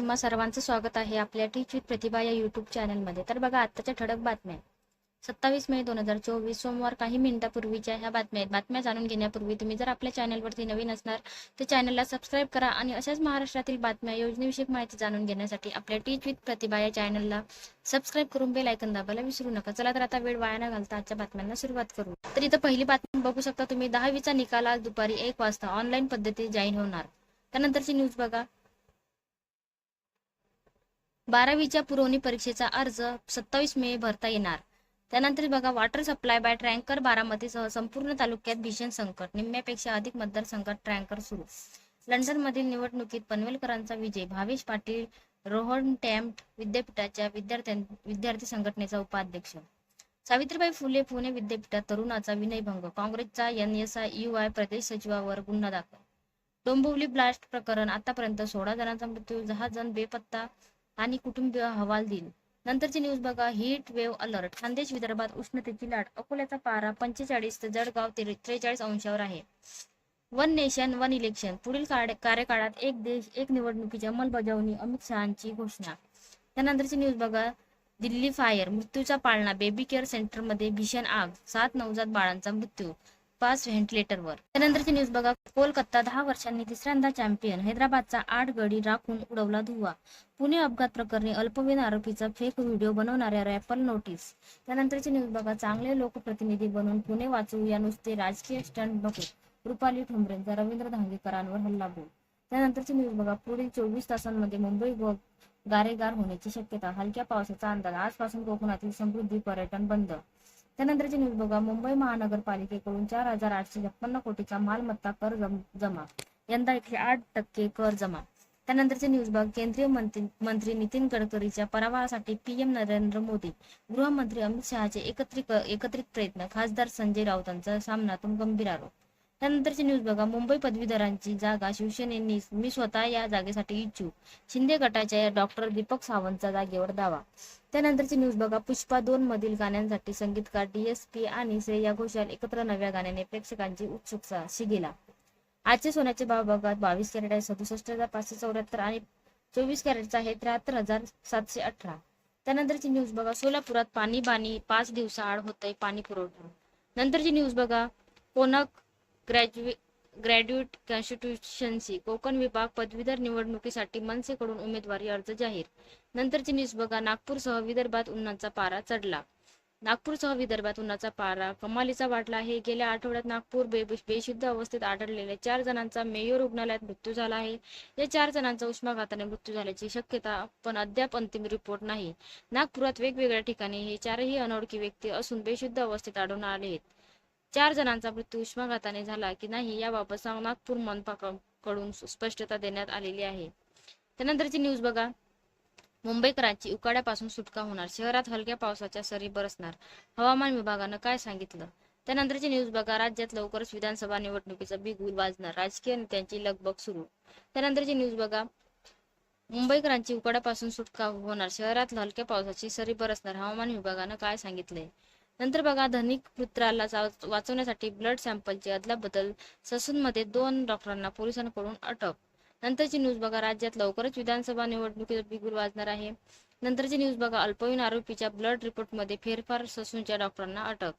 तुम्हा सर्वांचं स्वागत आहे आपल्या टीच विथ प्रतिभा या युट्यूब चॅनलमध्ये तर बघा आत्ताच्या ठळक बातम्या. सत्तावीस मे दोन हजार चोवीस सोमवार काही मिनिटापूर्वीच्या ह्या बातम्या आहेत. बातम्या जाणून घेण्यापूर्वी तुम्ही जर आपल्या चॅनलवरती नवीन असणार तर चॅनलला सबस्क्राईब करा आणि अशाच महाराष्ट्रातील बातम्या योजनेविषयक माहिती जाणून घेण्यासाठी आपल्या टीच विथ प्रतिभा या चॅनलला सबस्क्राईब करून बेल ऐकन दाबायला विसरू नका. चला तर आता वेळ वाया न घालता आजच्या बातम्यांना सुरुवात करू. तर इथं पहिली बातमी बघू शकता तुम्ही. दहावीचा निकाल आज दुपारी एक वाजता ऑनलाईन पद्धतीने जाहीर होणार. त्यानंतरची न्यूज बघा. बारावीच्या पुरवणी परीक्षेचा अर्ज सत्तावीस मे भरता येणार. त्यानंतर बघा वॉटर सप्लाय बाय ट्रँकर बारामतीसह संपूर्ण तालुक्यात भीषण संकट निम्म्यापेक्षा अधिक मतदारसंघात ट्रँकर सुरू. लंडनमधील निवडणुकीत पनवेलकरांचा विजय भावेश पाटील रोहन टॅम्प्ट विद्यापीठाच्या विद्यार्थी संघटनेचा उपाध्यक्ष. सावित्रीबाई फुले पुणे विद्यापीठात तरुणाचा विनयभंग काँग्रेसचा एन एस आय यू प्रदेश सचिवावर गुन्हा दाखल. डोंबिवली ब्लास्ट प्रकरण आतापर्यंत सोळा जणांचा मृत्यू दहा जण बेपत्ता आणि कुटुंबीय अहवाल देईल नंतरची न्यूज बघा. Heat wave alert. खानदेश विदर्भात उष्णतेची लाट. अकोल्याचा पारा पंचेचाळीस तर जळगाव त्रेचाळीस अंशावर आहे. One nation one election. पुढील कार्यकाळात एक देश एक निवडणुकीची अंमलबजावणी अमित शहाची घोषणा. त्यानंतरची न्यूज बघा. दिल्ली फायर. मृत्यूचा पाळणा. बेबी केअर सेंटरमध्ये भीषण आग. सात नवजात बाळांचा मृत्यू. पाच व्हेंटिलेटरवर. त्यानंतरची न्यूज बघा. कोलकाता दहा वर्षांनी तिसऱ्यांदा चॅम्पियन. हैदराबादचा आठ गडी राखून उडवला धुवा. पुणे अपघात प्रकरणी अल्पवयीन आरोपीचा फेक व्हिडिओ बनवणाऱ्या रॅपल नोटीस त्यानंतरची न्यूज बघा. चांगले लोकप्रतिनिधी बनून पुणे वाचू या नुसते राजकीय स्टंट नको रुपाली ठोंबरेंचा रवींद्र धांगेकरांवर हल्ला बोल त्यानंतरची न्यूज बघा. पुढील चोवीस तासांमध्ये मुंबई व गारेगार होण्याची शक्यता. हलक्या पावसाचा अंदाज. आजपासून कोकणातील समृद्धी पर्यटन बंद. त्यानंतरची न्यूज बघा. मुंबई महानगरपालिकेकडून चार हजार आठशे छप्पन्न कोटीचा मालमत्ता कर जमा यंदा एकशे आठ टक्के कर जमा. त्यानंतरचे न्यूज बघ. केंद्रीय मंत्री मंत्री नितीन गडकरीच्या पराभवासाठी पीएम नरेंद्र मोदी गृहमंत्री अमित शहाचे एकत्रित एकत्रित प्रयत्न. खासदार संजय राऊतांचा सामनातून गंभीर आरोप. त्यानंतरची न्यूज बघा. मुंबई पदवीधरांची जागा शिवसेनेनी मी स्वतः या जागेसाठी इच्छुक. शिंदे गटाच्या डॉक्टर दीपक सावंतचा जागेवर दावा. त्यानंतरची न्यूज बघा. पुष्पा दोन मधील गाण्यांसाठी संगीतकार डीएसपी आणि श्रेया घोषाल एकत्र नव्या गाण्याने प्रेक्षकांची उत्सुकता शिगेला आजचे सोन्याचे भाव बघा. बावीस कॅरेट आहे. सदुसष्ट हजार पाचशे चौऱ्याहत्तर आणि चोवीस कॅरेटचा आहे. त्र्याहत्तर हजार सातशे अठरा. त्यानंतरची न्यूज बघा. सोलापुरात पाणी बाणी पाच दिवसाआड होत आहे पाणी पुरवठा. नंतरची न्यूज बघा. कोणक ग्रॅज्युए ग्रॅज्युएट कॉन्स्टिट्युशन्सी कोकण विभाग पदवीधर निवडणुकीसाठी मनसेकडून उमेदवारी अर्ज जाहीर. नंतरची न्यूज बघा. नागपूरसह विदर्भात उन्हाचा पारा चढला. नागपूरसह विदर्भात उन्हाचा पारा कमालीचा वाढला. आहे गेल्या आठवड्यात नागपूर बे बेशुद्ध अवस्थेत आढळलेल्या चार जणांचा मेयो रुग्णालयात मृत्यू झाला आहे. या चार जणांचा उष्माघाताने मृत्यू झाल्याची शक्यता पण अद्याप अंतिम रिपोर्ट नाही. नागपुरात वेगवेगळ्या ठिकाणी हे चारही अनोळखी व्यक्ती असून बेशुद्ध अवस्थेत आढळून आले आहेत चार जणांचा मृत्यू उष्माघाताने झाला की नाही याबाबत नागपूर मनपाकडून स्पष्टता देण्यात आलेली आहे. त्यानंतरची न्यूज बघा. मुंबईकरांची उकाड्यापासून सुटका होणार. शहरात हलक्या पावसाच्या सरी बरसणार. हवामान विभागानं काय सांगितलं? त्यानंतरची न्यूज बघा. राज्यात लवकरच विधानसभा निवडणुकीचा बिगुल वाजणार. राजकीय नेत्यांची लगबग सुरू. त्यानंतरची न्यूज बघा. मुंबईकरांची उकाड्यापासून सुटका होणार. शहरात हलक्या पावसाची सरी बरसणार. हवामान विभागानं काय सांगितलंय? नंतर बघा धनिक पुत्राला वाचवण्यासाठी ब्लड सॅम्पलची अदलाबदल ससूनमध्ये दोन डॉक्टरांना पोलिसांकडून अटक. नंतरची न्यूज बघा राज्यात लवकरच विधानसभा निवडणुकीचा बिगुल वाजणार आहे. नंतरची न्यूज बघा अल्पवयीन आरोपीच्या ब्लड रिपोर्टमध्ये फेरफार ससूनच्या डॉक्टरांना अटक.